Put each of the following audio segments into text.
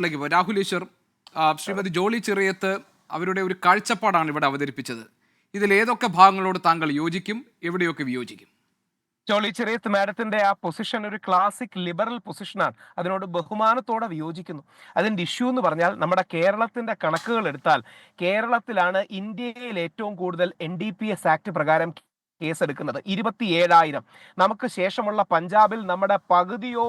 ിലേക്ക് രാഹുൽ ശ്രീമതി ജോളി ചെറിയത്ത് അവരുടെ ഒരു കാഴ്ചപ്പാടാണ് ഇവിടെ അവതരിപ്പിച്ചത്. ഇതിൽ ഏതൊക്കെ ഭാഗങ്ങളോട് താങ്കൾ യോജിക്കും? എവിടെയൊക്കെ വിയോജിക്കും? ജോളി ചെറിയത്ത് മാഡത്തിന്റെ ആ പൊസിഷൻ ഒരു ക്ലാസിക് ലിബറൽ പൊസിഷനാണ് അതിനോട് ബഹുമാനത്തോടെ വിയോജിക്കുന്നു. അതിന്റെ ഇഷ്യൂ എന്ന് പറഞ്ഞാൽ നമ്മുടെ കേരളത്തിന്റെ കണക്കുകൾ എടുത്താൽ കേരളത്തിലാണ് ഇന്ത്യയിൽ ഏറ്റവും കൂടുതൽ N D P S act പ്രകാരം കേസെടുക്കുന്നത്. ഇരുപത്തി ഏഴായിരം നമുക്ക് ശേഷമുള്ള പഞ്ചാബിൽ നമ്മുടെ പകുതിയോ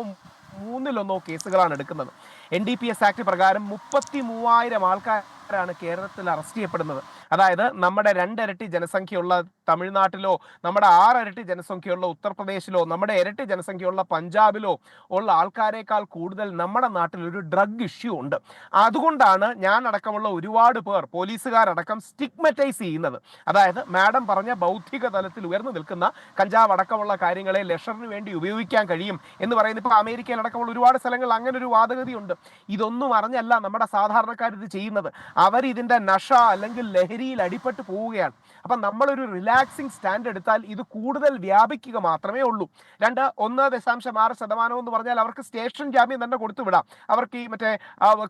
മൂന്നിലൊന്നോ കേസുകളാണ് എടുക്കുന്നത്. N D P S act പ്രകാരം മുപ്പത്തി മൂവായിരം ആൾക്കാരാണ് കേരളത്തിൽ അറസ്റ്റ് ചെയ്യപ്പെടുന്നത്. അതായത് നമ്മുടെ രണ്ടിരട്ടി ജനസംഖ്യയുള്ള തമിഴ്നാട്ടിലോ നമ്മുടെ ആറിരട്ടി ജനസംഖ്യയുള്ള ഉത്തർപ്രദേശിലോ നമ്മുടെ ഇരട്ടി ജനസംഖ്യയുള്ള പഞ്ചാബിലോ ഉള്ള ആൾക്കാരെക്കാൾ കൂടുതൽ നമ്മുടെ നാട്ടിൽ ഒരു ഡ്രഗ് ഇഷ്യൂ ഉണ്ട്. അതുകൊണ്ടാണ് ഞാൻ അടക്കമുള്ള ഒരുപാട് പേർ പോലീസുകാരടക്കം സ്റ്റിഗ്മറ്റൈസ് ചെയ്യുന്നത്. അതായത് മാഡം പറഞ്ഞ ബൗദ്ധിക തലത്തിൽ ഉയർന്നു നിൽക്കുന്ന കഞ്ചാവ് അടക്കമുള്ള കാര്യങ്ങളെ ലഷറിന് വേണ്ടി ഉപയോഗിക്കാൻ കഴിയും എന്ന് പറയുന്നത് ഇപ്പോൾ അമേരിക്കയിൽ അടക്കമുള്ള ഒരുപാട് സ്ഥലങ്ങളിൽ അങ്ങനെ ഒരു വാദഗതിയുണ്ട്. ഇതൊന്നും അറിഞ്ഞല്ല നമ്മുടെ സാധാരണക്കാർ ഇത് ചെയ്യുന്നത്. അവർ ഇതിന്റെ നഷ അല്ലെങ്കിൽ ലഹരിയിൽ അടിപ്പെട്ട് പോവുകയാണ്. അപ്പം നമ്മളൊരു റിലാക്സിങ് സ്റ്റാൻഡ് എടുത്താൽ ഇത് കൂടുതൽ വ്യാപിക്കുക മാത്രമേ ഉള്ളൂ. രണ്ട് ഒന്ന് ദശാംശം ആറ് ശതമാനം എന്ന് പറഞ്ഞാൽ അവർക്ക് സ്റ്റേഷൻ ജാമ്യം തന്നെ കൊടുത്തു വിടാം. അവർക്ക് ഈ മറ്റേ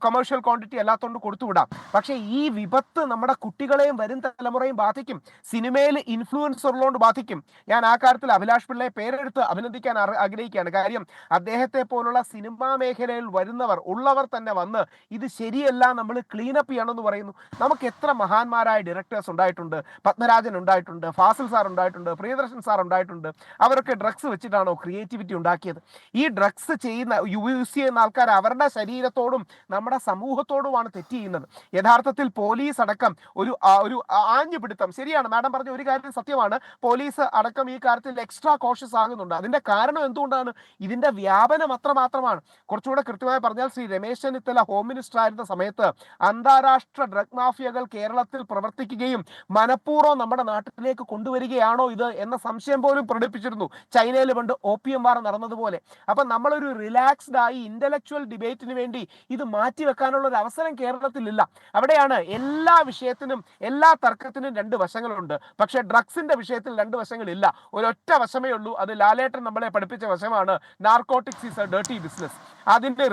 കൊമേഴ്ഷ്യൽ ക്വാണ്ടിറ്റി അല്ലാത്തതുകൊണ്ട് കൊടുത്തു വിടാം. പക്ഷേ ഈ വിപത്ത് നമ്മുടെ കുട്ടികളെയും വരും തലമുറയും ബാധിക്കും. സിനിമയിൽ ഇൻഫ്ലുവൻസ് ഉള്ളതുകൊണ്ട് ബാധിക്കും. ഞാൻ ആ കാര്യത്തിൽ അഭിലാഷ് പിള്ളയെ പേരെടുത്ത് അഭിനന്ദിക്കാൻ ആഗ്രഹിക്കുകയാണ്. കാര്യം അദ്ദേഹത്തെ പോലുള്ള സിനിമാ മേഖലയിൽ വരുന്നവർ ഉള്ളവർ തന്നെ വന്ന് ഇത് ശരിയല്ല നമ്മൾ ക്ലീനപ്പ് ചെയ്യണമെന്ന് പറയുന്നു. നമുക്ക് എത്ര മഹാന്മാരായ ഡയറക്ടേഴ്സ് ഉണ്ടായിട്ടുണ്ട്. പത്മരാജൻ ഉണ്ടായിട്ടുണ്ട് ഫാസിൽ സാർ ഉണ്ടായിട്ടുണ്ട് പ്രിയദർശൻ സാർ ഉണ്ടായിട്ടുണ്ട്. അവരൊക്കെ ഡ്രഗ്സ് വെച്ചിട്ടാണോ ക്രിയേറ്റിവിറ്റി ഉണ്ടാക്കിയത്? ഈ ഡ്രഗ്സ് ചെയ്യുന്ന യൂസ് ചെയ്യുന്ന ആൾക്കാർ അവരുടെ ശരീരത്തോടും നമ്മുടെ സമൂഹത്തോടുമാണ് തെറ്റ് ചെയ്യുന്നത്. യഥാർത്ഥത്തിൽ പോലീസ് അടക്കം ഒരു ഒരു ആഞ്ഞുപിടുത്തം ശരിയാണ് മാഡം പറഞ്ഞ ഒരു കാര്യം സത്യമാണ്. പോലീസ് അടക്കം ഈ കാര്യത്തിൽ എക്സ്ട്രാ കോഷ്യസ് ആകുന്നുണ്ട്. അതിന്റെ കാരണം എന്തുകൊണ്ടാണ്? ഇതിന്റെ വ്യാപനം അത്ര മാത്രമാണ് കുറച്ചുകൂടെ കൃത്യമായി പറഞ്ഞാൽ ശ്രീ രമേശ് ചെന്നിത്തല ഹോം മിനിസ്റ്റർ ആയിരുന്ന സമയത്ത് അന്താരാഷ്ട്ര ഡ്രഗ് മാഫിയകൾ കേരളത്തിൽ പ്രവർത്തിക്കുകയും മനഃപൂർവം നമ്മുടെ നാട്ടിലേക്ക് കൊണ്ടുവരികയാണോ ഇത് എന്ന സംശയം പോലും പ്രകടിപ്പിച്ചിരുന്നു. ചൈനയിൽ പണ്ട് എം വാർ നടന്നതുപോലെ. അപ്പൊ നമ്മളൊരു റിലാക്സ്ഡ് ആയി ഇന്റലക്ച്വൽ ഡിബേറ്റിന് വേണ്ടി ഇത് മാറ്റിവെക്കാനുള്ള ഒരു അവസരം കേരളത്തിലില്ല. അവിടെയാണ് എല്ലാ വിഷയത്തിനും എല്ലാ തർക്കത്തിനും രണ്ട് വശങ്ങളുണ്ട്. പക്ഷേ ഡ്രഗ്സിന്റെ വിഷയത്തിൽ രണ്ട് വശങ്ങളില്ല. ഒരൊറ്റ വശമേ ഉള്ളൂ. അത് ലാലേട്ടൻ നമ്മളെ പഠിപ്പിച്ച വശമാണ്. Narcotics is a dirty business അതിന്റെ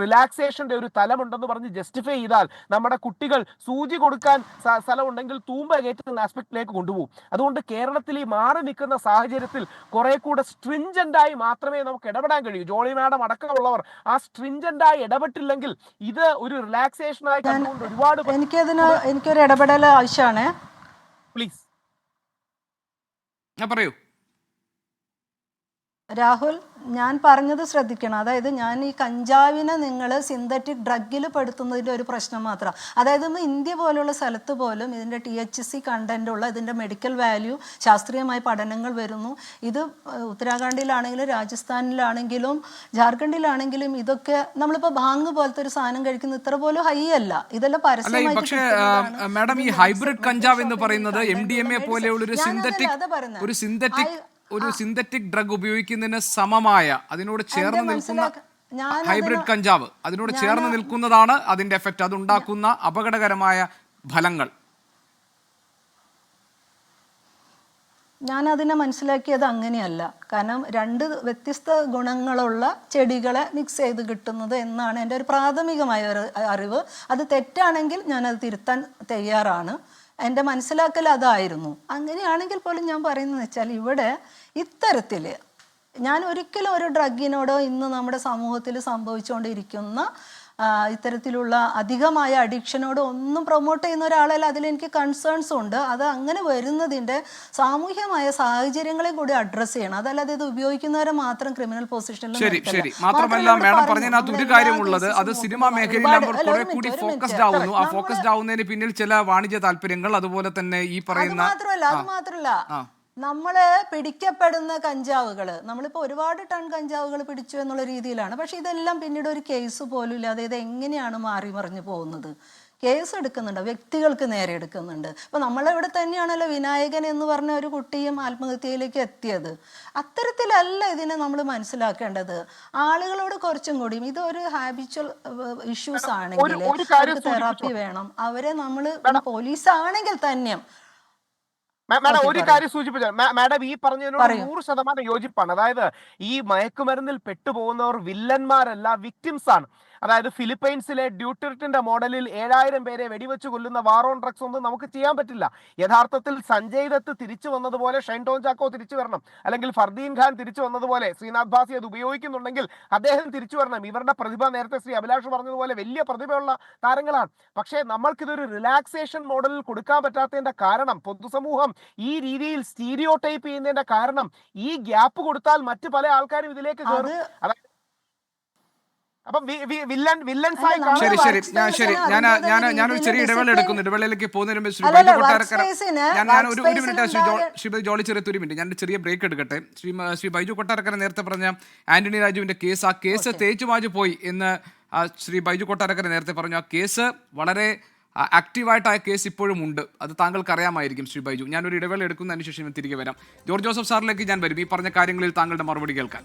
റിലാക്സേഷന്റെ ഒരു തലമുണ്ടെന്ന് പറഞ്ഞ് ജസ്റ്റിഫൈ ചെയ്താൽ നമ്മുടെ കുട്ടികൾ സൂചി കൊടുക്കാൻ സ്ഥലമുണ്ടെങ്കിൽ തൂമ്പ കയറ്റുന്ന ആസ്പെക്റ്റിലേക്ക് കൊണ്ടുപോകും. അതുകൊണ്ട് കേരളത്തിൽ ഈ മാറി നിൽക്കുന്ന സാഹചര്യത്തിൽ കുറെ കൂടെ സ്ട്രിഞ്ചന്റായി മാത്രമേ നമുക്ക് ഇടപെടാൻ കഴിയൂ. ജോളി മാഡം അടക്കമുള്ളവർ ആ സ്ട്രിഞ്ചന്റായി ഇടപെട്ടില്ലെങ്കിൽ ഇത് ഒരു റിലാക്സേഷനായി കണ്ടുകൊണ്ട് ഒരുപാട് എനിക്കതിന് എനിക്കൊരു ഇടപെടൽ ആവശ്യമാണ്. പ്ലീസ് ഞാൻ പറയൂ. രാഹുൽ ഞാൻ പറഞ്ഞത് ശ്രദ്ധിക്കണം. അതായത് ഞാൻ ഈ കഞ്ചാവിനെ നിങ്ങൾ സിന്തറ്റിക് ഡ്രഗിൽ പെടുത്തുന്നതിന്റെ ഒരു പ്രശ്നം മാത്രം. അതായത് ഇന്ന് ഇന്ത്യ പോലുള്ള സ്ഥലത്ത് പോലും ഇതിന്റെ ടി എച്ച് സി കണ്ടന്റ് ഉള്ള ഇതിന്റെ മെഡിക്കൽ വാല്യൂ ശാസ്ത്രീയമായ പഠനങ്ങൾ വരുന്നു. ഇത് ഉത്തരാഖണ്ഡിലാണെങ്കിലും രാജസ്ഥാനിലാണെങ്കിലും ജാർഖണ്ഡിലാണെങ്കിലും ഇതൊക്കെ നമ്മളിപ്പോൾ ബാങ്ക് പോലത്തെ ഒരു സാധനം കഴിക്കുന്ന ഇത്ര പോലും ഹൈ അല്ല. ഇതെല്ലാം പരസ്യമായി പക്ഷേ മാഡം ഈ ഹൈബ്രിഡ് കഞ്ചാവ് എന്ന് പറയുന്നത് എം ഡി എം എ പോലെയുള്ള ഒരു സിന്തറ്റിക് ഒരു സിന്തറ്റിക് ഒരു സിന്തറ്റിക് ഡ്രഗ് ഉപയോഗിക്കുന്നതിന് സമമായ അതിനോട് ചേർന്ന് നിൽക്കുന്ന ഹൈബ്രിഡ് കഞ്ചാവ് അതിനോട് ചേർന്ന് നിൽക്കുന്നതാണ് അതിന്റെ എഫക്റ്റ് അത് ഉണ്ടാക്കുന്ന അപകടകരമായ ഫലങ്ങൾ. ഞാൻ അതിനെ മനസ്സിലാക്കിയത് അങ്ങനെയല്ല. കാരണം രണ്ട് വ്യത്യസ്ത ഗുണങ്ങളുള്ള ചെടികളെ മിക്സ് ചെയ്ത് കിട്ടുന്നത് എന്നാണ് എന്റെ ഒരു പ്രാഥമികമായ ഒരു അറിവ്. അത് തെറ്റാണെങ്കിൽ ഞാനത് തിരുത്താൻ തയ്യാറാണ്. എന്റെ മനസ്സിലാക്കൽ അതായിരുന്നു. അങ്ങനെയാണെങ്കിൽ പോലും ഞാൻ പറയുന്നത് വെച്ചാൽ ഇവിടെ ഇത്തരത്തിൽ ഞാൻ ഒരിക്കലും ഒരു ഡ്രഗിനോടോ ഇന്ന് നമ്മുടെ സമൂഹത്തിൽ സംഭവിച്ചുകൊണ്ടിരിക്കുന്ന ഇത്തരത്തിലുള്ള അധികമായ അഡിക്ഷനോട് ഒന്നും പ്രൊമോട്ട് ചെയ്യുന്ന ഒരാളല്ല. അതിലെനിക്ക് കൺസേൺസ് ഉണ്ട്. അത് അങ്ങനെ വരുന്നതിന്റെ സാമൂഹ്യമായ സാഹചര്യങ്ങളെ കൂടി അഡ്രസ്സ് ചെയ്യണം. അതല്ലാതെ ഇത് ഉപയോഗിക്കുന്നവരെ മാത്രം ക്രിമിനൽ പൊസിഷനിൽ ശരി ശരി. മാത്രമല്ല മാഡം പറഞ്ഞതിനകത്ത് ഒരു കാര്യമുള്ളത് അത് സിനിമാ കുറെ കൂടി ഫോക്കസ്ഡ് ആവുന്നു. ആ ഫോക്കസ്ഡ് ആവുന്നതിന് പിന്നിൽ ചില വാണിജ്യ താല്പര്യങ്ങൾ അതുപോലെ തന്നെ ഈ അത് പറയുന്ന മാത്രമല്ല അത് മാത്രമല്ല. ആ. നമ്മൾ പിടിക്കപ്പെടുന്ന കഞ്ചാവുകൾ നമ്മളിപ്പോൾ ഒരുപാട് ടൺ കഞ്ചാവുകൾ പിടിച്ചു എന്നുള്ള രീതിയിലാണ്. പക്ഷേ ഇതെല്ലാം പിന്നീട് ഒരു കേസ് പോലും ഇല്ലാതെ ഇത് എങ്ങനെയാണ് മാറി മറിഞ്ഞു പോകുന്നത്? കേസ് എടുക്കുന്നുണ്ട് വ്യക്തികൾക്ക് നേരെ എടുക്കുന്നുണ്ട്. അപ്പോൾ നമ്മളിവിടെ തന്നെയാണല്ലോ വിനായകൻ എന്ന് പറഞ്ഞ ഒരു കുട്ടിയും ആത്മഹത്യയിലേക്ക് എത്തിയത്. അത്തരത്തിലല്ല ഇതിനെ നമ്മൾ മനസ്സിലാക്കേണ്ടത്. ആളുകളോട് കുറച്ചും കൂടിയും ഇതൊരു ഹാബിച്വൽ ഇഷ്യൂസ് ആണെങ്കിൽ ഒരു തെറാപ്പി വേണം. അവരെ നമ്മൾ പോലീസ് ആണെങ്കിൽ തന്നെയും മാഡം ഒരു. കാര്യം സൂചിപ്പിച്ചു മാഡം ഈ പറഞ്ഞതിനോട് നൂറ് ശതമാനം യോജിപ്പാണ്. അതായത് ഈ മയക്കുമരുന്നിൽ പെട്ടുപോകുന്നവർ വില്ലന്മാരല്ല വിക്ടിംസ് ആണ്. അതായത് ഫിലിപ്പൈൻസിലെ ഡ്യൂട്ടിർട്ടിന്റെ മോഡലിൽ ഏഴായിരം പേരെ വെടിവെച്ച് കൊല്ലുന്ന വാർ ഓൺ ഡ്രഗ്സ് ഒന്നും നമുക്ക് ചെയ്യാൻ പറ്റില്ല. യഥാർത്ഥത്തിൽ സഞ്ജയ് ദത്ത് തിരിച്ചു വന്നതുപോലെ ഷൈൻ ടോൺ ചാക്കോ തിരിച്ചു വരണം അല്ലെങ്കിൽ ഫർദീൻ ഖാൻ തിരിച്ചു വന്നതുപോലെ ശ്രീനാഥ് ഭാസി അത് ഉപയോഗിക്കുന്നുണ്ടെങ്കിൽ അദ്ദേഹം തിരിച്ചു വരണം. ഇവരുടെ പ്രതിഭ നേരത്തെ ശ്രീ അഭിലാഷ് പറഞ്ഞതുപോലെ വലിയ പ്രതിഭയുള്ള താരങ്ങളാണ്. പക്ഷേ നമ്മൾക്കിതൊരു റിലാക്സേഷൻ മോഡലിൽ കൊടുക്കാൻ പറ്റാത്തതിന്റെ കാരണം പൊതുസമൂഹം ഈ രീതിയിൽ സ്റ്റീരിയോ ടൈപ്പ് ചെയ്യുന്നതിന്റെ കാരണം ഈ ഗ്യാപ്പ് കൊടുത്താൽ മറ്റു പല ആൾക്കാരും ഇതിലേക്ക് കയറും അതായത് ശരി ശരി. ഞാൻ ശരി ഞാൻ ഞാൻ ഞാനൊരു ചെറിയ ഇടവേള എടുക്കുന്നു ഇടവേളയിലേക്ക് പോകുന്നതിന് മുമ്പ് ശ്രീ ബൈജു കൊട്ടാരക്കര ഞാൻ ഞാൻ ഒരു ഒരു മിനിറ്റ് ശ്രീ ജോ space-ൽ ജോളി ചെറിയ ഒരു മിനിറ്റ്. ഞാൻ ഒരു ചെറിയ ബ്രേക്ക് എടുക്കട്ടെ. ശ്രീ ശ്രീ ബൈജു കൊട്ടാരക്കര നേരത്തെ പറഞ്ഞ ആന്റണി രാജുവിന്റെ കേസ് ആ കേസ് തേച്ചുമാജു പോയി എന്ന് ശ്രീ ബൈജു കൊട്ടാരക്കര നേരത്തെ പറഞ്ഞു ആ കേസ് വളരെ ആക്റ്റീവായിട്ട് ആ കേസ് ഇപ്പോഴും ഉണ്ട്. അത് താങ്കൾക്ക് അറിയാമായിരിക്കും ശ്രീ ബൈജു. ഞാനൊരു ഒരു ഇടവേള എടുക്കുന്നതിന് ശേഷം ഞാൻ തിരികെ വരാം. ജോർജ് ജോസഫ് സാറിലേക്ക് ഞാൻ വരും. ഈ പറഞ്ഞ കാര്യങ്ങളിൽ താങ്കളുടെ മറുപടി കേൾക്കാൻ.